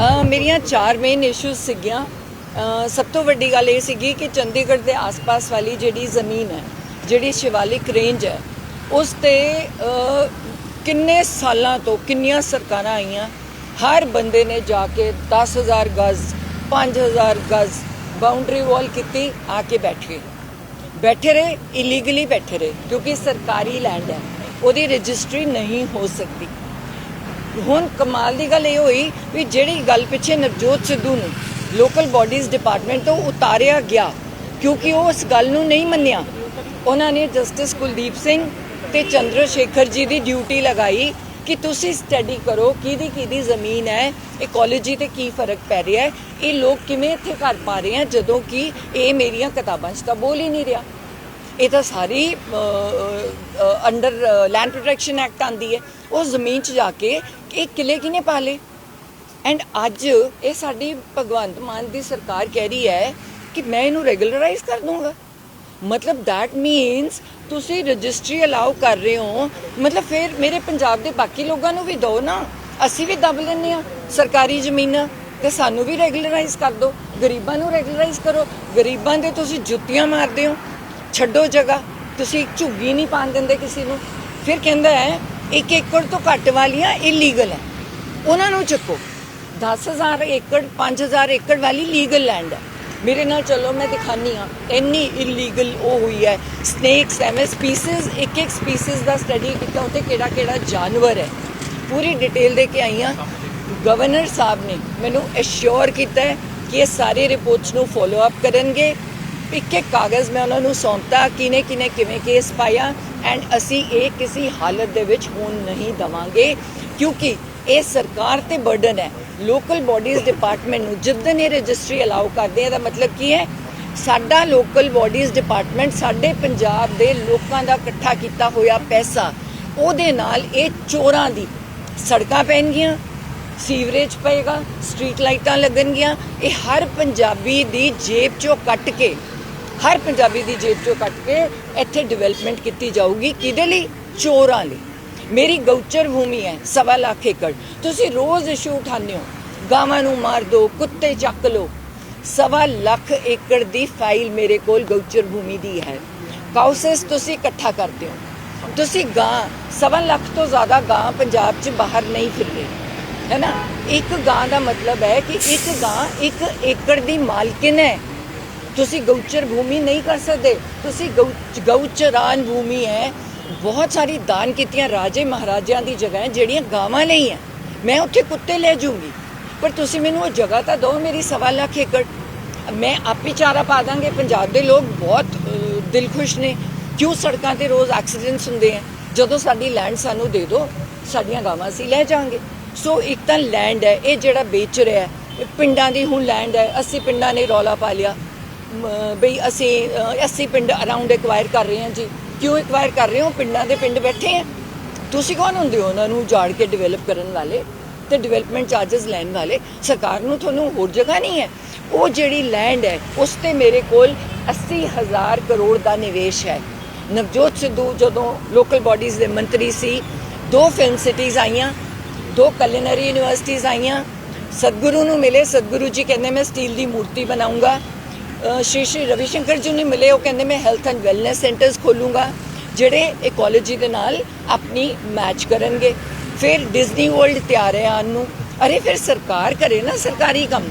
ਮੇਰੀਆਂ ਚਾਰ main issues ਸੀਗੀਆਂ। ਸਭ ਤੋਂ ਵੱਡੀ ਗੱਲ ਇਹ ਸੀਗੀ ਕਿ ਚੰਡੀਗੜ੍ਹ ਦੇ ਆਸ-ਪਾਸ ਵਾਲੀ ਜਿਹੜੀ ਜ਼ਮੀਨ ਹੈ, ਜਿਹੜੀ ਸ਼ਿਵਾਲਿਕ ਰੇਂਜ ਹੈ, ਉਸ ਤੇ ਕਿੰਨੇ ਸਾਲਾਂ ਤੋਂ ਕਿੰਨੀਆਂ ਸਰਕਾਰਾਂ ਆਈਆਂ, ਹਰ ਬੰਦੇ ਨੇ ਜਾ ਕੇ 10000 ਗਜ਼ 5000 ਗਜ਼ ਬਾਉਂਡਰੀ ਵਾਲ ਕੀਤੀ, ਆ ਕੇ ਬੈਠੇ। ਬੈਠੇ ਰਹੇ ਇਲੀਗਲੀ ਬੈਠੇ ਰਹੇ, ਕਿਉਂਕਿ ਸਰਕਾਰੀ ਲੈਂਡ ਹੈ, ਉਹਦੀ ਰਜਿਸਟਰੀ ਨਹੀਂ ਹੋ ਸਕਦੀ। ਹੁਣ ਕਮਾਲ ਦੀ ਗੱਲ ਇਹ ਹੋਈ ਵੀ ਜਿਹੜੀ ਗੱਲ ਪਿੱਛੇ ਨਵਜੋਤ ਸਿੱਧੂ ਨੂੰ ਲੋਕਲ ਬਾਡੀਜ਼ ਡਿਪਾਰਟਮੈਂਟ ਤੋਂ ਉਤਾਰਿਆ ਗਿਆ, ਕਿਉਂਕਿ ਉਹ ਉਸ ਗੱਲ ਨੂੰ ਨਹੀਂ ਮੰਨਿਆ। ਉਹਨਾਂ ਨੇ ਜਸਟਿਸ ਕੁਲਦੀਪ ਸਿੰਘ ਤੇ ਚੰਦਰ ਸ਼ੇਖਰ ਜੀ ਦੀ ਡਿਊਟੀ ਲਗਾਈ ਕਿ ਤੁਸੀਂ ਸਟੱਡੀ ਕਰੋ, ਕਿਹਦੀ ਕਿਹਦੀ ਜ਼ਮੀਨ ਹੈ ਇਕੋਲੋਜੀ ਤੇ ਕੀ ਫ਼ਰਕ ਪੈ ਰਿਹਾ ਹੈ, ਇਹ ਲੋਕ ਕਿਵੇਂ ਇੱਥੇ ਕਰ ਪਾ ਰਹੇ ਆ ਜਦੋਂ ਕਿ ਇਹ ਮੇਰੀਆਂ ਕਿਤਾਬਾਂ 'ਚ ਤਾਂ ਬੋਲ ਹੀ ਨਹੀਂ ਰਿਹਾ। ਇਹ ਤਾਂ ਸਾਰੀ ਅੰਡਰ ਲੈਂਡ ਪ੍ਰੋਟੈਕਸ਼ਨ ਐਕਟ ਆਂਦੀ ਹੈ। ਉਹ ਜ਼ਮੀਨ 'ਚ ਜਾ ਕੇ ਇਹ ਕਿਲੇ ਕਿਨੇ ਪਾਲੇ? ਐਂਡ ਅੱਜ ਇਹ ਸਾਡੀ ਭਗਵੰਤ ਮਾਨ ਦੀ ਸਰਕਾਰ ਕਹਿ ਰਹੀ ਹੈ ਕਿ ਮੈਂ ਇਹਨੂੰ ਰੈਗੂਲਰਾਈਜ਼ ਕਰ ਦੂੰਗਾ ਮਤਲਬ ਦੈਟ ਮੀਨਸ ਤੁਸੀਂ ਰਜਿਸਟਰੀ ਅਲਾਉ ਕਰ ਰਹੇ ਹੋ। ਮਤਲਬ ਫਿਰ ਮੇਰੇ ਪੰਜਾਬ ਦੇ ਬਾਕੀ ਲੋਕਾਂ ਨੂੰ ਵੀ ਦਿਓ ਨਾ। ਅਸੀਂ ਵੀ ਦਬ ਲੈਂਦੇ ਆ ਸਰਕਾਰੀ ਜ਼ਮੀਨਾਂ ਤੇ ਸਾਨੂੰ ਵੀ ਰੈਗੂਲਰਾਈਜ਼ ਕਰ ਦਿਓ। ਗਰੀਬਾਂ ਨੂੰ ਰੈਗੂਲਰਾਈਜ਼ ਕਰੋ। ਗਰੀਬਾਂ ਦੇ ਤੁਸੀਂ ਜੁੱਤੀਆਂ ਮਾਰਦੇ ਹੋ। ਛੱਡੋ ਜਗ੍ਹਾ। ਤੁਸੀਂ ਝੁੱਗੀ ਨਹੀਂ ਪਾਣ ਦਿੰਦੇ ਕਿਸੇ ਨੂੰ। ਫਿਰ ਕਹਿੰਦਾ ਹੈ ਇੱਕ ਏਕੜ ਤੋਂ ਘੱਟ ਵਾਲੀਆਂ ਇਲੀਗਲ ਹੈ। ਉਹਨਾਂ ਨੂੰ ਚੱਕੋ। 10000 ਏਕੜ 5000 ਏਕੜ ਵਾਲੀ ਲੀਗਲ ਲੈਂਡ ਹੈ। ਮੇਰੇ ਨਾਲ ਚਲੋ, ਮੈਂ ਦਿਖਾਨੀ ਆ ਇੰਨੀ ਇਲੀਗਲ ਉਹ ਹੋਈ ਹੈ। ਸਨੇਕਸ ਐਵੇਂ ਸਪੀਸੀਜ਼ ਇੱਕ ਇੱਕ ਸਪੀਸੀਜ਼ ਦਾ ਸਟੱਡੀ ਕੀਤਾ। ਉੱਤੇ ਕਿਹੜਾ ਕਿਹੜਾ ਜਾਨਵਰ ਹੈ। ਪੂਰੀ ਡਿਟੇਲ ਦੇ ਕੇ ਆਈ ਹਾਂ। ਗਵਰਨਰ ਸਾਹਿਬ ਨੇ ਮੈਨੂੰ ਅਸ਼ੋਰ ਕੀਤਾ ਹੈ ਕਿ ਇਹ ਸਾਰੇ ਰਿਪੋਰਟਸ ਨੂੰ ਫੋਲੋ ਅਪ ਕਰਨਗੇ। ਇੱਕ ਇੱਕ ਕਾਗਜ਼ ਮੈਂ ਉਹਨਾਂ ਨੂੰ ਸੌਂਪਤਾ ਕਿਨੇ ਕਿਨੇ ਕਿਵੇਂ ਕੇਸ ਪਾਇਆ ਐਂਡ ਅਸੀਂ ਇਹ ਕਿਸੇ ਹਾਲਤ ਦੇ ਵਿੱਚ ਹੋਣ ਨਹੀਂ ਦਵਾਂਗੇ, ਕਿਉਂਕਿ ਇਹ ਸਰਕਾਰ ਤੇ ਬਰਡਨ ਹੈ। ਲੋਕਲ ਬਾਡੀਜ਼ ਡਿਪਾਰਟਮੈਂਟ ਨੂੰ ਜਿੱਦਨ ਇਹ ਰਜਿਸਟਰੀ ਅਲਾਉ ਕਰਦੇ ਆ ਦਾ ਮਤਲਬ ਕੀ ਹੈ? ਸਾਡਾ ਲੋਕਲ ਬਾਡੀਜ਼ ਡਿਪਾਰਟਮੈਂਟ ਸਾਡੇ ਪੰਜਾਬ ਦੇ ਲੋਕਾਂ ਦਾ ਇਕੱਠਾ ਕੀਤਾ ਹੋਇਆ ਪੈਸਾ, ਉਹਦੇ ਨਾਲ ਇਹ ਚੋਰਾਂ ਦੀ ਸੜਕਾਂ ਪੈਣਗੀਆਂ, ਸੀਵਰੇਜ ਪਏਗਾ ਸਟਰੀਟ ਲਾਈਟਾਂ ਲੱਗਣਗੀਆਂ, ਇਹ ਹਰ ਪੰਜਾਬੀ ਦੀ ਜੇਬ ਚੋਂ ਕੱਟ ਕੇ ਹਰ ਪੰਜਾਬੀ ਦੀ ਜੇਬ ਚੋਂ ਕੱਟ ਕੇ ਇੱਥੇ ਡਿਵੈਲਪਮੈਂਟ ਕੀਤੀ ਜਾਊਗੀ। ਕਿਹਦੇ ਲਈ? ਚੋਰਾਂ ਲਈ। ਮੇਰੀ ਗਊਚਰ ਭੂਮੀ ਹੈ, ਸਵਾ ਲੱਖ ਏਕੜ। ਤੁਸੀਂ ਰੋਜ਼ ਇਸ਼ੂ ਉਠਾਉਂਦੇ ਹੋ। ਗਾਵਾਂ ਨੂੰ ਮਾਰ ਦਿਓ ਕੁੱਤੇ ਚੱਕ ਲਓ। ਸਵਾ ਲੱਖ ਏਕੜ ਦੀ ਫਾਈਲ ਮੇਰੇ ਕੋਲ ਗਊਚਰ ਭੂਮੀ ਦੀ ਹੈ। ਕਾਉਸਸ ਤੁਸੀਂ ਇਕੱਠਾ ਕਰਦੇ ਹੋ। ਤੁਸੀਂ ਗਾਂ, ਸਵਾ ਲੱਖ ਤੋਂ ਜ਼ਿਆਦਾ ਗਾਂ ਪੰਜਾਬ 'ਚ ਬਾਹਰ ਨਹੀਂ ਫਿਰ ਰਹੇ ਹੈ ਨਾ? ਇੱਕ ਗਾਂ ਦਾ ਮਤਲਬ ਹੈ ਕਿ ਇੱਕ ਗਾਂ ਇੱਕ ਏਕੜ ਦੀ ਮਾਲਕਿਨ ਹੈ। ਤੁਸੀਂ ਗਊਚਰ ਭੂਮੀ ਨਹੀਂ ਕਰ ਸਕਦੇ। ਤੁਸੀਂ ਗਊ- ਗਊਚਰਾਨ ਭੂਮੀ ਹੈ। ਬਹੁਤ ਸਾਰੀ ਦਾਨ ਕੀਤੀਆਂ ਰਾਜੇ ਮਹਾਰਾਜਿਆਂ ਦੀ ਜਗ੍ਹਾ ਹੈ, ਜਿਹੜੀਆਂ ਗਾਵਾਂ ਲਈ ਹੈ। ਮੈਂ ਉੱਥੇ ਕੁੱਤੇ ਲੈ ਜਾਊਂਗੀ। ਪਰ ਤੁਸੀਂ ਮੈਨੂੰ ਉਹ ਜਗ੍ਹਾ ਤਾਂ ਦਿਓ ਮੇਰੀ ਸਵਾ ਲੱਖ ਏਕੜ। ਮੈਂ ਆਪੇ ਚਾਰਾ ਪਾ ਦਾਂਗੇ। ਪੰਜਾਬ ਦੇ ਲੋਕ ਬਹੁਤ ਦਿਲ ਖੁਸ਼ ਨੇ। ਕਿਉਂ ਸੜਕਾਂ ਤੇ ਰੋਜ਼ ਐਕਸੀਡੈਂਟਸ ਹੁੰਦੇ ਆ? ਜਦੋਂ ਸਾਡੀ ਲੈਂਡ ਸਾਨੂੰ ਦੇ ਦਿਓ, ਸਾਡੀਆਂ ਗਾਵਾਂ ਅਸੀਂ ਲੈ ਜਾਾਂਗੇ ਸੋ ਇੱਕ ਤਾਂ ਲੈਂਡ ਹੈ, ਇਹ ਜਿਹੜਾ ਵੇਚ ਰਿਹਾ ਹੈ। ਇਹ ਪਿੰਡਾਂ ਦੀ ਹੁਣ ਲੈਂਡ ਹੈ। ਅਸੀਂ ਪਿੰਡਾਂ ਨੇ ਰੌਲਾ ਪਾ ਲਿਆ। ਬਈ ਅਸੀਂ ਅ, 80 ਪਿੰਡ ਅਰਾਊਂਡ ਐਕਵਾਇਰ ਕਰ ਰਹੇ ਹਾਂ ਜੀ। ਕਿਉਂ ਐਕਵਾਇਰ ਕਰ ਰਹੇ ਹੋ? ਪਿੰਡਾਂ ਦੇ ਪਿੰਡ ਬੈਠੇ ਆ। ਤੁਸੀਂ ਕੌਣ ਹੁੰਦੇ ਹੋ ਉਹਨਾਂ ਨੂੰ ਉਜਾੜ ਕੇ ਡਿਵੈਲਪ ਕਰਨ ਵਾਲੇ ਤੇ ਡਿਵੈਲਪਮੈਂਟ ਚਾਰजेस ਲੈਣ ਵਾਲੇ? ਸਰਕਾਰ ਨੂੰ ਤੁਹਾਨੂੰ ਹੋਰ ਜਗ੍ਹਾ ਨਹੀਂ ਹੈ। ਉਹ ਜਿਹੜੀ ਲੈਂਡ ਹੈ ਉਸ ਤੇ ਮੇਰੇ ਕੋਲ 80000 ਕਰੋੜ ਦਾ ਨਿਵੇਸ਼ ਹੈ। ਨਵਜੋਤ ਸਿੱਧੂ ਜਦੋਂ ਲੋਕਲ ਬਾਡੀਜ਼ ਦੇ ਮੰਤਰੀ ਸੀ ਦੋ ਫਿਲਮ ਸਿਟੀਜ਼ ਆਈਆਂ ਦੋ ਕਲਿਨਰੀ ਯੂਨੀਵਰਸਿਟੀਜ਼ ਆਈਆਂ। ਸਤਗੁਰੂ ਨੂੰ ਮਿਲੇ। ਸਤਗੁਰੂ ਜੀ ਕਹਿੰਦੇ ਮੈਂ ਸਟੀਲ ਦੀ ਮੂਰਤੀ ਬਣਾਉਂਗਾ। ਸ਼੍ਰੀ ਸ਼੍ਰੀ ਰਵੀ ਸ਼ੰਕਰ ਜੀ ਨੂੰ ਮਿਲੇ, ਉਹ ਕਹਿੰਦੇ, ਮੈਂ ਹੈਲਥ ਐਂਡ ਵੈਲਨੈਸ ਸੈਂਟਰਸ ਖੋਲੂੰਗਾ, ਜਿਹੜੇ ਇਕੋਲੋਜੀ ਦੇ ਨਾਲ ਆਪਣੀ ਮੈਚ ਕਰਨਗੇ। ਫਿਰ ਡਿਜ਼ਨੀ ਵਰਲਡ ਤਿਆਰ ਹੈ ਆਉਣ ਨੂੰ। ਅਰੇ, ਫਿਰ ਸਰਕਾਰ ਕਰੇ ਨਾ ਸਰਕਾਰੀ ਕੰਮ।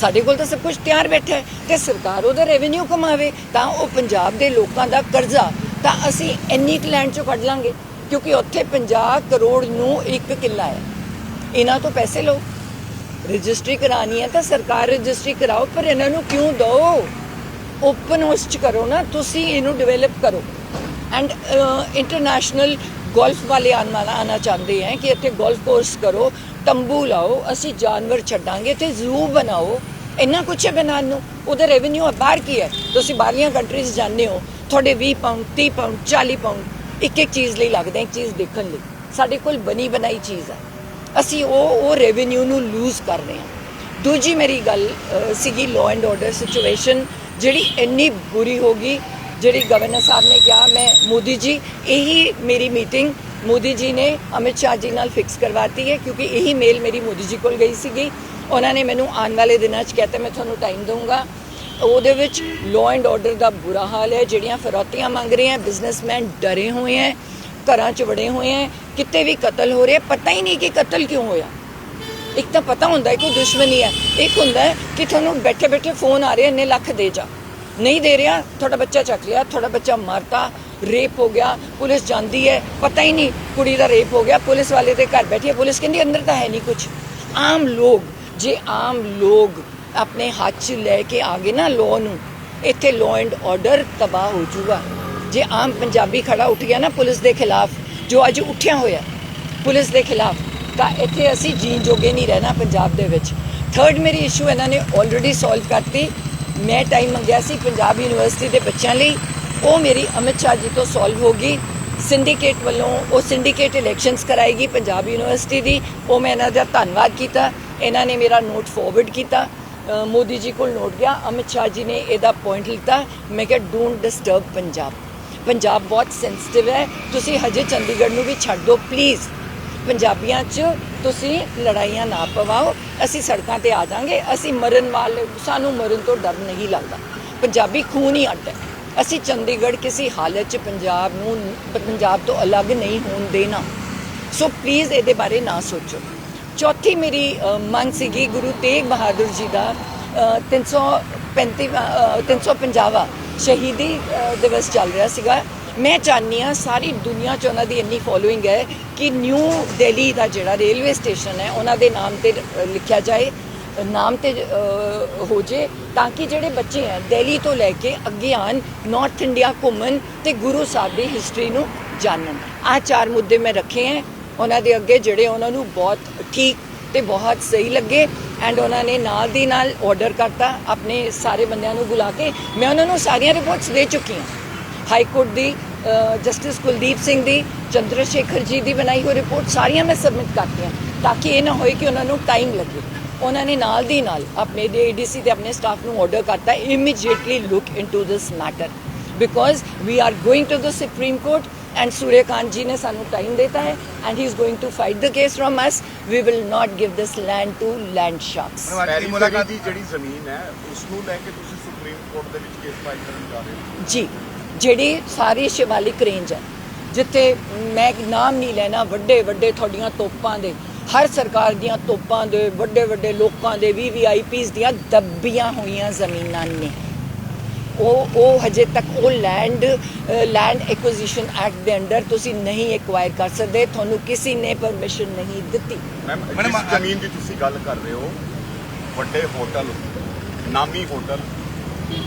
ਸਾਡੇ ਕੋਲ ਤਾਂ ਸਭ ਕੁਝ ਤਿਆਰ ਬੈਠਾ ਹੈ। ਤੇ ਸਰਕਾਰ ਉਹਦਾ ਰੈਵਨਿਊ ਕਮਾਵੇ, ਤਾਂ ਉਹ ਪੰਜਾਬ ਦੇ ਲੋਕਾਂ ਦਾ ਕਰਜ਼ਾ, ਤਾਂ ਅਸੀਂ ਇੰਨੀ ਲੈਂਡ ਚੋਂ ਕੱਢ ਲਾਂਗੇ, ਕਿਉਂਕਿ ਉੱਥੇ 50 ਕਰੋੜ ਨੂੰ ਇੱਕ ਕਿੱਲਾ ਹੈ। ਇਹਨਾਂ ਤੋਂ ਪੈਸੇ ਲਓ। ਰਜਿਸਟਰੀ ਕਰਾਣੀ ਹੈ ਤਾਂ ਸਰਕਾਰ ਰਜਿਸਟਰੀ ਕਰਾਓ, ਪਰ ਇਹਨਾਂ ਨੂੰ ਕਿਉਂ ਦੋ ਓਪਨ ਹੋਸਟ ਕਰੋ ਨਾ, ਤੁਸੀਂ ਇਹਨੂੰ ਡਿਵੈਲਪ ਕਰੋ। ਐਂਡ ਇੰਟਰਨੈਸ਼ਨਲ ਗੋਲਫ ਵਾਲੇ ਆਉਣ ਆਣਾ ਚਾਹੁੰਦੇ ਹੈ ਕਿ ਇੱਥੇ ਗੋਲਫ ਕੋਰਸ ਕਰੋ, ਤੰਬੂ ਲਾਓ, ਅਸੀਂ ਜਾਨਵਰ ਛੱਡਾਂਗੇ ਤੇ ਜ਼ੂ ਬਣਾਓ। ਇੰਨਾ ਕੁਛ ਹੈ ਬਣਾਉਣ ਨੂੰ? ਉਹਦਾ ਰੈਵਨਿਊ ਬਾਹਰ ਕੀ ਹੈ? ਤੁਸੀਂ ਬਾਹਰਲੀਆਂ ਕੰਟਰੀਜ਼ ਜਾਂਦੇ ਹੋ, ਤੁਹਾਡੇ 20 ਪਾਉਂਡ 30 ਪਾਉਂਡ 40 ਪਾਉਂਡ ਇੱਕ ਇੱਕ ਚੀਜ਼ ਲਈ ਲੱਗਦੇ ਇੱਕ ਚੀਜ਼ ਦੇਖਣ ਲਈ। ਸਾਡੇ ਕੋਲ ਬਣੀ ਬਣਾਈ ਚੀਜ਼ ਹੈ ਅਸੀਂ ਉਹ ਉਹ ਰੈਵਨਿਊ ਨੂੰ ਲੂਜ਼ ਕਰ ਰਹੇ ਹਾਂ। ਦੂਜੀ ਮੇਰੀ ਗੱਲ ਸੀਗੀ ਲਾਅ ਐਂਡ ਆਰਡਰ ਸਿਚੁਏਸ਼ਨ ਜਿਹੜੀ ਇੰਨੀ ਬੁਰੀ ਹੋ ਗਈ, ਜਿਹੜੀ ਗਵਰਨਰ ਸਾਹਿਬ ਨੇ ਕਿਹਾ, ਮੈਂ ਮੋਦੀ ਜੀ, ਇਹੀ ਮੇਰੀ ਮੀਟਿੰਗ ਮੋਦੀ ਜੀ ਨੇ ਅਮਿਤ ਸ਼ਾਹ ਜੀ ਨਾਲ ਫਿਕਸ ਕਰਵਾਤੀ ਹੈ, ਕਿਉਂਕਿ ਇਹੀ ਮੇਲ ਮੇਰੀ ਮੋਦੀ ਜੀ ਕੋਲ ਗਈ ਸੀਗੀ। ਉਹਨਾਂ ਨੇ ਮੈਨੂੰ ਆਉਣ ਵਾਲੇ ਦਿਨਾਂ 'ਚ ਕਹਤਾ, ਮੈਂ ਤੁਹਾਨੂੰ ਟਾਈਮ ਦਊਂਗਾ। ਉਹਦੇ ਵਿੱਚ ਲਾਅ ਐਂਡ ਆਰਡਰ ਦਾ ਬੁਰਾ ਹਾਲ ਹੈ, ਜਿਹੜੀਆਂ ਫਿਰੌਤੀਆਂ ਮੰਗ ਰਹੇ ਹੈ ਬਿਜ਼ਨਸਮੈਨ ਡਰੇ ਹੋਏ ਹੈ। ਘਰਾਂ 'ਚ ਵੜੇ ਹੋਏ ਹੈ ਕਿਤੇ ਵੀ ਕਤਲ ਹੋ ਰਿਹਾ, ਪਤਾ ਹੀ ਨਹੀਂ ਕਿ ਕਤਲ ਕਿਉਂ ਹੋਇਆ। ਇੱਕ ਤਾਂ ਪਤਾ ਹੁੰਦਾ ਹੈ ਕਿ ਦੁਸ਼ਮਣੀ ਹੈ, ਇੱਕ ਹੁੰਦਾ ਹੈ ਕਿ ਤੁਹਾਨੂੰ ਬੈਠੇ ਬੈਠੇ ਫੋਨ ਆ ਰਿਹਾ, ਇੰਨੇ ਲੱਖ ਦੇ ਜਾ। ਨਹੀਂ ਦੇ ਰਿਹਾ, ਤੁਹਾਡਾ ਬੱਚਾ ਚੱਕ ਲਿਆ, ਤੁਹਾਡਾ ਬੱਚਾ ਮਾਰਤਾ, ਰੇਪ ਹੋ ਗਿਆ, ਪੁਲਿਸ ਜਾਂਦੀ ਹੈ, ਪਤਾ ਹੀ ਨਹੀਂ ਕੁੜੀ ਦਾ ਰੇਪ ਹੋ ਗਿਆ, ਪੁਲਿਸ ਵਾਲੇ ਦੇ ਘਰ ਬੈਠੀ ਹੈ, ਪੁਲਿਸ ਕਹਿੰਦੀ ਅੰਦਰ ਤਾਂ ਹੈ ਨਹੀਂ ਕੁਝ ਆਮ ਲੋਕ, ਜੇ ਆਮ ਲੋਕ ਆਪਣੇ ਹੱਥ 'ਚ ਲੈ ਕੇ ਆ ਗਏ ਨਾ ਲਾਅ ਨੂੰ, ਇੱਥੇ ਲਾਅ ਐਂਡ ਆਰਡਰ ਤਬਾਹ ਹੋ ਜਾਊਗਾ। ਜੇ ਆਮ ਪੰਜਾਬੀ ਖੜਾ ਉੱਠ ਗਿਆ ਨਾ ਪੁਲਿਸ ਦੇ ਖਿਲਾਫ, ਜੋ ਅੱਜ ਉੱਠਿਆ ਹੋਇਆ, ਪੁਲਿਸ ਦੇ ਖਿਲਾਫ, ਤਾਂ ਇੱਥੇ ਅਸੀਂ ਜੀਣ ਜੋਗੇ ਨਹੀਂ ਰਹਿਣਾ ਪੰਜਾਬ ਦੇ ਵਿੱਚ। ਥਰਡ ਮੇਰੀ ਇਸ਼ੂ ਇਹਨਾਂ ਨੇ ਆਲਰੇਡੀ ਸੋਲਵ ਕਰਤੀ। ਮੈਂ ਟਾਈਮ ਮੰਗਿਆ ਸੀ ਪੰਜਾਬ ਯੂਨੀਵਰਸਿਟੀ ਦੇ ਬੱਚਿਆਂ ਲਈ। ਉਹ ਮੇਰੀ ਅਮਿਤ ਸ਼ਾਹ ਜੀ ਤੋਂ ਸੋਲਵ ਹੋ ਗਈ। ਸਿੰਡੀਕੇਟ ਵੱਲੋਂ ਉਹ ਸਿੰਡੀਕੇਟ ਇਲੈਕਸ਼ਨਸ ਕਰਾਏਗੀ ਪੰਜਾਬ ਯੂਨੀਵਰਸਿਟੀ ਦੀ। ਉਹ ਮੈਂ ਇਹਨਾਂ ਦਾ ਧੰਨਵਾਦ ਕੀਤਾ। ਇਹਨਾਂ ਨੇ ਮੇਰਾ ਨੋਟ ਫਾਰਵਰਡ ਕੀਤਾ। ਮੋਦੀ ਜੀ ਕੋਲ ਨੋਟ ਗਿਆ। ਅਮਿਤ ਸ਼ਾਹ ਜੀ ਨੇ ਇਹਦਾ ਪੁਆਇੰਟ ਲਿੱਤਾ। ਮੈਂ ਕਿਹਾ ਡੋਨਟ ਡਿਸਟਰਬ ਪੰਜਾਬ. ਪੰਜਾਬ ਬਹੁਤ ਸੈਂਸਿਟਿਵ ਹੈ। ਤੁਸੀਂ ਹਜੇ ਚੰਡੀਗੜ੍ਹ ਨੂੰ ਵੀ ਛੱਡ ਦਿਓ ਪਲੀਜ਼ ਪੰਜਾਬੀਆਂ 'ਚ ਤੁਸੀਂ ਲੜਾਈਆਂ ਨਾ ਪਵਾਓ। ਅਸੀਂ ਸੜਕਾਂ ਤੇ ਆ ਜਾਾਂਗੇ। ਅਸੀਂ ਮਰਨ ਵਾਲੇ ਸਾਨੂੰ ਮਰਨ ਤੋਂ ਡਰ ਨਹੀਂ ਲੱਗਦਾ। ਪੰਜਾਬੀ ਖੂਨ ਹੀ ਅੱਡ ਹੈ। ਅਸੀਂ ਚੰਡੀਗੜ੍ਹ ਕਿਸੇ ਹਾਲਤ 'ਚ ਪੰਜਾਬ ਨੂੰ ਪੰਜਾਬ ਤੋਂ ਅਲੱਗ ਨਹੀਂ ਹੋਣ ਦੇਣਾ। ਸੋ ਪਲੀਜ਼ ਇਹਦੇ ਬਾਰੇ ਨਾ ਸੋਚੋ। ਚੌਥੀ ਮੇਰੀ ਮੰਗ ਸੀਗੀ ਗੁਰੂ ਤੇਗ ਬਹਾਦਰ ਜੀ ਦਾ। ਅ, 335 ਅ, 350ਵਾਂ ਸ਼ਹੀਦੀ ਦਿਵਸ ਚੱਲ ਰਿਹਾ ਸੀਗਾ। ਮੈਂ ਚਾਹਨੀ ਆ ਸਾਰੀ ਦੁਨੀਆ 'ਚ ਉਹਨਾਂ ਦੀ ਇੰਨੀ ਫੋਲੋਇੰਗ ਹੈ ਕਿ ਨਿਊ ਦਿੱਲੀ ਦਾ ਜਿਹੜਾ ਰੇਲਵੇ ਸਟੇਸ਼ਨ ਹੈ, ਉਹਨਾਂ ਦੇ ਨਾਮ ਤੇ ਲਿਖਿਆ ਜਾਏ, ਨਾਮ ਤੇ ਹੋ ਜੇ, ਤਾਂ ਕਿ ਜਿਹੜੇ ਬੱਚੇ ਹੈ, ਦਿੱਲੀ ਤੋਂ ਲੈ ਕੇ ਅੱਗੇ ਆਣ ਨਾਰਥ ਇੰਡੀਆ ਘੁੰਮਣ ਤੇ ਗੁਰੂ ਸਾਹਿਬ ਦੀ ਹਿਸਟਰੀ ਨੂੰ ਜਾਣਨ। ਆ ਚਾਰ ਮੁੱਦੇ ਮੈਂ ਰੱਖੇ ਹੈ। ਉਹਨਾਂ ਦੇ ਅੱਗੇ ਜਿਹੜੇ ਉਹਨਾਂ ਨੂੰ ਬਹੁਤ ਠੀਕ ਤੇ ਬਹੁਤ ਸਹੀ ਲੱਗੇ ਐਂਡ ਉਹਨਾਂ ਨੇ ਨਾਲ ਦੀ ਨਾਲ ਆਰਡਰ ਕਰਤਾ ਆਪਣੇ ਸਾਰੇ ਬੰਦਿਆਂ ਨੂੰ ਬੁਲਾ ਕੇ। ਮੈਂ ਉਹਨਾਂ ਨੂੰ ਸਾਰੀਆਂ ਰਿਪੋਰਟਸ ਦੇ ਚੁੱਕੀ ਹਾਂ। ਹਾਈ ਕੋਰਟ ਦੀ ਜਸਟਿਸ ਕੁਲਦੀਪ ਸਿੰਘ ਦੀ ਚੰਦਰ ਸ਼ੇਖਰ ਜੀ ਦੀ ਬਣਾਈ ਹੋਈ ਰਿਪੋਰਟ ਸਾਰੀਆਂ ਮੈਂ ਸਬਮਿਟ ਕਰਤੀਆਂ ਤਾਂ ਕਿ ਇਹ ਨਾ ਹੋਏ ਕਿ ਉਹਨਾਂ ਨੂੰ ਟਾਈਮ ਲੱਗੇ। ਉਹਨਾਂ ਨੇ ਨਾਲ ਦੀ ਨਾਲ ਆਪਣੇ ਏਡੀਸੀ ਤੇ ਆਪਣੇ ਸਟਾਫ ਨੂੰ ਆਰਡਰ ਕਰਤਾ immediately look into this matter because we are going to the supreme court and Suryakant ji ਨੇ ਸਾਨੂੰ ਟਾਈਮ ਦਿੱਤਾ ਹੈ and he is going to fight the case firm as we will not give this land to land sharks ਅੱਜ ਦੀ ਪੈਰੀ ਮੁਲਾਕਾਤ ਦੀ ਜਿਹੜੀ ਜ਼ਮੀਨ ਹੈ ਉਸ ਨੂੰ ਲੈ ਕੇ ਤੁਸੀਂ ਸੁਪਰੀਮ ਕੋਰਟ ਦੇ ਵਿੱਚ ਕੇਸ ਫਾਈਲ ਕਰਨ ਜਾ ਰਹੇ ਹੋ? ਜੀ ਜਿਹੜੀ ਸਾਰੀ ਸ਼ਿਵਾਲਿਕ ਰੇਂਜ ਹੈ ਜਿੱਥੇ ਮੈਂ ਨਾਮ ਨਹੀਂ ਲੈਣਾ ਵੱਡੇ ਵੱਡੇ ਤੁਹਾਡੀਆਂ ਤੋਪਾਂ ਦੇ ਹਰ ਸਰਕਾਰ ਦੀਆਂ ਤੋਪਾਂ ਦੇ ਵੱਡੇ ਵੱਡੇ ਲੋਕਾਂ ਦੇ ਵੀ ਵੀਆਈਪੀਸ ਦੀਆਂ ਦੱਬੀਆਂ ਹੋਈਆਂ ਜ਼ਮੀਨਾਂ ਨੇ। ਉਹ ਉਹ ਹਜੇ ਤੱਕ ਉਹ ਲੈਂਡ ਲੈਂਡ ਐਕੁਜੀਸ਼ਨ ਐਕਟ ਦੇ ਅੰਡਰ ਤੁਸੀਂ ਨਹੀਂ ਐਕਵਾਇਰ ਕਰ ਸਕਦੇ ਤੁਹਾਨੂੰ ਕਿਸੇ ਨੇ ਪਰਮਿਸ਼ਨ ਨਹੀਂ ਦਿੱਤੀ ਮੈਮ ਮੈਡਮ, ਜ਼ਮੀਨ ਦੀ ਤੁਸੀਂ ਗੱਲ ਕਰ ਰਹੇ ਹੋ ਵੱਡੇ ਹੋਟਲ ਨਾਮੀ ਹੋਟਲ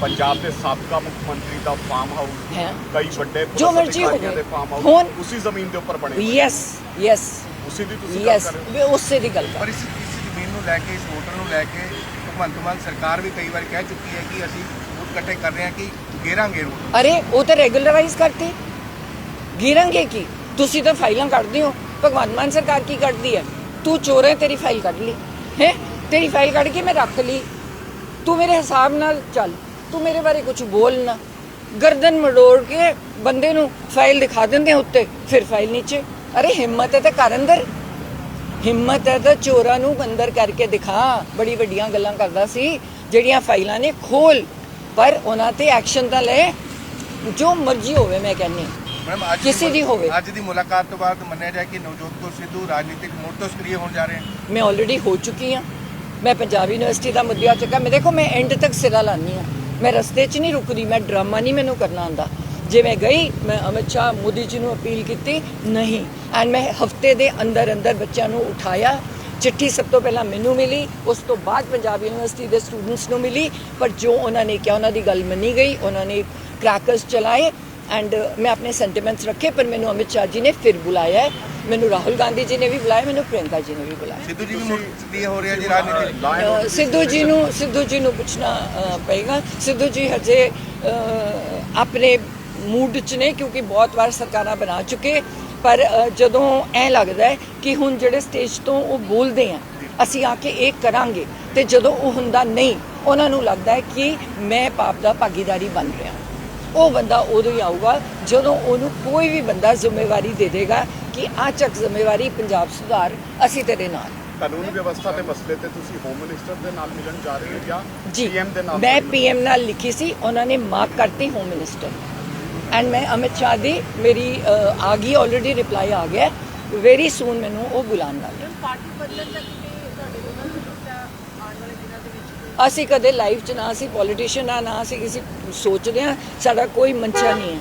ਪੰਜਾਬ ਦੇ ਸਾਬਕਾ ਮੁੱਖ ਮੰਤਰੀ ਦਾ ਫਾਰਮ ਹਾਊਸ ਹੈ ਕਈ ਵੱਡੇ ਜੋ ਮਰਜ਼ੀ ਹੋਵੇ। ਹੁਣ- ਹਾਊਸ ਉਸੇ ਜ਼ਮੀਨ ਦੇ ਉੱਪਰ ਬਣੇ। ਯੈਸ ਯੈਸ ਉਸੇ ਦੀ ਤੁਸੀਂ ਗੱਲ ਯੈਸ ਕਰ ਰਹੇ ਹੋ ਉਸੇ ਦੀ ਗੱਲ ਕਰ ਪਰ ਇਸ ਇਸ ਜ਼ਮੀਨ ਨੂੰ ਲੈ ਕੇ ਇਸ ਹੋਟਲ ਨੂੰ ਲੈ ਕੇ ਭਗਵੰਤ ਮਾਨ ਸਰਕਾਰ ਵੀ ਕਈ ਵਾਰ ਕਹਿ ਚੁੱਕੀ ਹੈ ਕਿ ਅਸੀਂ ਵੋਟ ਇਕੱਠੇ ਕਰ ਰਹੇ ਹਾਂ ਕਿ ਗੇਰਾਂਗੇ ਅਰੇ, ਉਹ ਤਾਂ ਰੈਗੂਲਰਾਈਜ਼ ਕਰਤੇ। ਗਿਰਾਂਗੇ ਕੀ? ਤੁਸੀਂ ਤਾਂ ਫਾਈਲਾਂ ਕੱਢਦੇ ਹੋ। ਭਗਵਾਨ ਮਾਨ ਸਰਕਾਰ ਕੀ ਕੱਢਦੀ ਹੈ? ਤੂੰ ਚੋਰ ਹੈ ਤੇਰੀ ਫਾਈਲ ਕੱਢ ਲਈ। ਹੈ? ਤੇਰੀ ਫਾਈਲ ਕੱਢ ਕੇ ਮੈਂ ਰੱਖ ਲਈ। ਤੂੰ ਮੇਰੇ ਹਿਸਾਬ ਨਾਲ ਚੱਲ। ਤੂੰ ਮੇਰੇ ਬਾਰੇ ਕੁਝ ਬੋਲ ਨਾ। ਗਰਦਨ ਮੜੋੜ ਕੇ ਬੰਦੇ ਨੂੰ ਫਾਈਲ ਦਿਖਾ ਦਿੰਦੇ ਆ ਉੱਤੇ, ਫਿਰ ਫਾਈਲ ਨੀਚੇ। ਅਰੇ, ਹਿੰਮਤ ਹੈ ਤਾਂ ਘਰ ਅੰਦਰ। ਹਿੰਮਤ ਹੈ ਤਾਂ ਚੋਰਾਂ ਨੂੰ ਅੰਦਰ ਕਰਕੇ ਦਿਖਾ। ਬੜੀ ਵੱਡੀਆਂ ਗੱਲਾਂ ਕਰਦਾ ਸੀ। ਜਿਹੜੀਆਂ ਫਾਈਲਾਂ ਨੇ, ਖੋਲ। ਪਰ ਉਹਨਾਂ ਤੇ ਐਕਸ਼ਨ ਤਾਂ ਲੈ ਜੋ ਮਰਜ਼ੀ ਹੋਵੇ ਮੈਂ ਕਹਿੰਨੀ ਅੱਜ ਕਿਸੇ ਦੀ ਹੋਵੇ। ਅੱਜ ਦੀ ਮੁਲਾਕਾਤ ਤੋਂ ਬਾਅਦ ਮੰਨਿਆ ਜਾਏ ਕਿ ਨਵਜੋਤ ਕੌਰ ਸਿੱਧੂ ਰਾਜਨੀਤਿਕ ਮੋੜ ਤੋਂ ਸਕਰੀਏ ਹੋਣ ਜਾ ਰਹੇ ਹਨ। ਮੈਂ ਆਲਰੇਡੀ ਹੋ ਚੁੱਕੀ ਹਾਂ। ਮੈਂ ਪੰਜਾਬ ਯੂਨੀਵਰਸਿਟੀ ਦਾ ਮੁੱਦਿਆ ਚੱਕਾ ਮੈਂ ਦੇਖੋ ਮੈਂ ਐਂਡ ਤੱਕ ਸਿਰਾ ਲਾਨੀ ਹਾਂ। ਮੈਂ ਰਸਤੇ 'ਚ ਨਹੀਂ ਰੁਕਦੀ ਮੈਂ ਡਰਾਮਾ ਨਹੀਂ ਮੈਨੂੰ ਕਰਨਾ ਆਂਦਾ ਜੇ ਮੈਂ ਗਈ ਮੈਂ ਅਮਿਤ ਸ਼ਾਹ ਮੋਦੀ ਜੀ ਨੂੰ ਅਪੀਲ ਕੀਤੀ ਨਹੀਂ। ਐਂਡ ਮੈਂ ਹਫ਼ਤੇ ਦੇ ਅੰਦਰ ਅੰਦਰ ਬੱਚਿਆਂ ਨੂੰ ਉਠਾਇਆ। ਚਿੱਠੀ ਸਭ ਤੋਂ ਪਹਿਲਾਂ ਮੈਨੂੰ ਮਿਲੀ ਉਸ ਤੋਂ ਬਾਅਦ ਪੰਜਾਬ ਯੂਨੀਵਰਸਿਟੀ ਦੇ ਸਟੂਡੈਂਟਸ ਨੂੰ ਮਿਲੀ ਪਰ ਜੋ ਉਹਨਾਂ ਨੇ ਕਿਹਾ ਉਹਨਾਂ ਦੀ ਗੱਲ ਮੰਨੀ ਗਈ ਉਹਨਾਂ ਨੇ ਕ੍ਰੈਕਰਸ ਚਲਾਏ ਐਂਡ ਮੈਂ ਆਪਣੇ ਸੈਂਟੀਮੈਂਟਸ ਰੱਖੇ ਪਰ ਮੈਨੂੰ ਅਮਿਤ ਸ਼ਾਹ ਜੀ ਨੇ ਫਿਰ ਬੁਲਾਇਆ ਹੈ। ਮੈਨੂੰ ਰਾਹੁਲ ਗਾਂਧੀ ਜੀ ਨੇ ਵੀ ਬੁਲਾਇਆ ਮੈਨੂੰ ਪ੍ਰਿਯੰਕਾ ਜੀ ਨੇ ਵੀ ਬੁਲਾਇਆ। ਸਿੱਧੂ ਜੀ ਵੀ ਸਕਰੀਏ ਹੋ ਰਹੇ ਜੀ order ਸਿੱਧੂ ਜੀ ਨੂੰ ਸਿੱਧੂ ਜੀ ਨੂੰ ਪੁੱਛਣਾ ਪਏਗਾ। ਸਿੱਧੂ ਜੀ ਹਜੇ ਆਪਣੇ ਮੂਡ 'ਚ ਨੇ ਕਿਉਂਕਿ ਬਹੁਤ ਵਾਰ ਸਰਕਾਰਾਂ ਬਣਾ ਚੁੱਕੇ। ਪਰ ਜਦੋਂ ਐ ਲੱਗਦਾ ਕਿ ਹੁਣ ਜਿਹੜੇ ਸਟੇਜ ਤੋਂ ਉਹ ਬੋਲਦੇ ਆ ਅਸੀਂ ਆ ਕੇ ਇਹ ਕਰਾਂਗੇ ਤੇ ਜਦੋਂ ਉਹ ਹੁੰਦਾ ਨਹੀਂ ਉਹਨਾਂ ਨੂੰ ਲੱਗਦਾ ਹੈ ਕਿ ਮੈਂ ਪਾਪ ਦਾ ਭਾਗੀਦਾਰੀ ਬਣ ਰਿਹਾ। ਉਹ ਬੰਦਾ ਉਦੋਂ ਹੀ ਆਊਗਾ ਜਦੋਂ ਉਹਨੂੰ ਕੋਈ ਵੀ ਬੰਦਾ ਜ਼ਿੰਮੇਵਾਰੀ ਦੇ ਦੇਗਾ ਕਿ ਆ ਚੱਕ ਜ਼ਿੰਮੇਵਾਰੀ ਪੰਜਾਬ ਸੁਧਾਰ ਅਸੀਂ ਤੇਰੇ ਨਾਲ। ਕਾਨੂੰਨ ਵਿਵਸਥਾ ਦੇ ਮਸਲੇ ਤੇ ਤੁਸੀਂ ਹੋਮ ਮਿਨਿਸਟਰ ਦੇ ਨਾਲ ਮਿਲਣ ਜਾ ਰਹੇ ਹੋ ਜਾਂ ਪੀਐਮ ਦੇ ਨਾਲ ਮੈਂ? ਪੀਐਮ ਨਾਲ ਲਿਖੀ ਸੀ ਉਹਨਾਂ ਨੇ ਮਾਰਕ ਕਰਤੀ ਹੋਮ ਮਿਨਿਸਟਰ ਐਂਡ ਮੈਂ ਅਮਿਤ ਸ਼ਾਹ ਦੀ ਮੇਰੀ ਆ ਗਈ ਆਲਰੇਡੀ ਰਿਪਲਾਈ ਆ ਗਿਆ। ਵੈਰੀ ਸੂਨ ਮੈਨੂੰ ਉਹ ਬੁਲਾਉਣ ਵਾਲੇ ਪਾਰਟੀ ਬਦਲਣ ਦਾ ਕਿਤੇ ਤੁਹਾਡੇ ਦੋਨਾਂ ਆਉਣ ਵਾਲੇ ਦਿਨਾਂ ਦੇ ਵਿੱਚ ਅਸੀਂ ਕਦੇ ਲਾਈਫ 'ਚ ਨਾ ਅਸੀਂ ਪੋਲੀਟੀਸ਼ੀਅਨ ਆ, ਨਾ ਅਸੀਂ ਕਿਸੇ ਸੋਚਦੇ ਆ ਸਾਡਾ ਕੋਈ ਮੰਚਾ ਨਹੀਂ ਹੈ।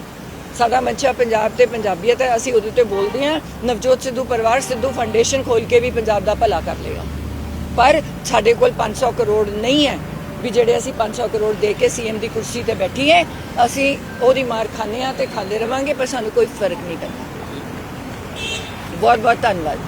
ਸਾਡਾ ਮੰਚਾ ਪੰਜਾਬ ਤੇ ਪੰਜਾਬੀਅਤ ਹੈ ਅਸੀਂ ਉਹਦੇ ਤੇ ਬੋਲਦੇ ਆ ਨਵਜੋਤ ਸਿੱਧੂ ਪਰਿਵਾਰ ਸਿੱਧੂ ਫਾਊਂਡੇਸ਼ਨ ਖੋਲ ਕੇ ਵੀ ਪੰਜਾਬ ਦਾ ਭਲਾ ਕਰ ਲੇਗਾ ਪਰ ਸਾਡੇ ਕੋਲ 500 ਕਰੋੜ ਨਹੀਂ ਹੈ। ਵੀ ਜਿਹੜੇ ਅਸੀਂ 500 ਕਰੋੜ ਦੇ ਕੇ ਸੀਐਮ ਦੀ ਕੁਰਸੀ ਤੇ ਬੈਠੀਏ ਅਸੀਂ ਉਹਦੀ ਮਾਰ ਖਾਂਦੇ ਆ ਤੇ ਖਾਂਦੇ ਰਵਾਂਗੇ, ਪਰ ਸਾਨੂੰ ਕੋਈ ਫ਼ਰਕ ਨਹੀਂ ਪੈਂਦਾ। ਬਹੁਤ ਬਹੁਤ ਧੰਨਵਾਦ।